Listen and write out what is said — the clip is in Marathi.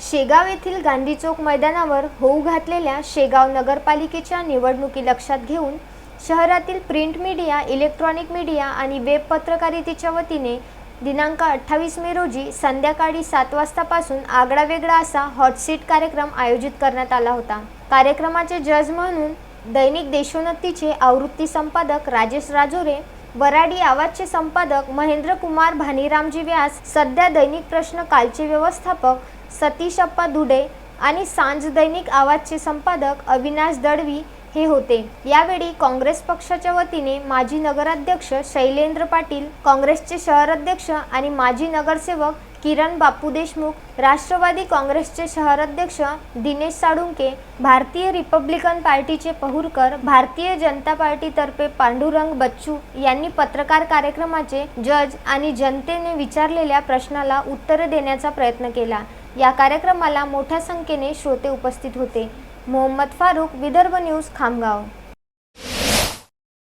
शेगाव येथील गांधी चौक मैदानावर होऊ घातलेल्या शेगाव नगरपालिकेच्या निवडणुकी लक्षात घेऊन शहरातील प्रिंट मीडिया इलेक्ट्रॉनिक मीडिया आणि वेब पत्रकारितेच्या वतीने दिनांक अठ्ठावीस मे रोजी संध्याकाळी सात वाजतापासून आगळा वेगळा असा हॉटसीट कार्यक्रम आयोजित करण्यात आला होता. कार्यक्रमाचे जज म्हणून दैनिक देशोन्नतीचे आवृत्ती संपादक राजेश राजोरे वराडी आवाजचे संपादक महेंद्र कुमार भानीरामजी व्यास सध्या दैनिक प्रश्न कालचे व्यवस्थापक सतीश अप्पा दुडे आणि सांज दैनिक आवाजचे संपादक अविनाश दळवी हे होते. यावेळी काँग्रेस पक्षाच्या वतीने माजी नगराध्यक्ष शैलेंद्र पाटील काँग्रेसचे शहराध्यक्ष आणि माजी नगरसेवक किरण बापू देशमुख राष्ट्रवादी काँग्रेसचे शहराध्यक्ष दिनेश साळुंके भारतीय रिपब्लिकन पार्टीचे पहुरकर भारतीय जनता पार्टीतर्फे पांडुरंग बच्चू यांनी पत्रकार कार्यक्रमाचे जज आणि जनतेने विचारलेल्या प्रश्नाला उत्तरे देण्याचा प्रयत्न केला. या कार्यक्रमाला मोठ्या संख्येने श्रोते उपस्थित होते. मोहम्मद फारूक विदर्भ न्यूज खामगाव.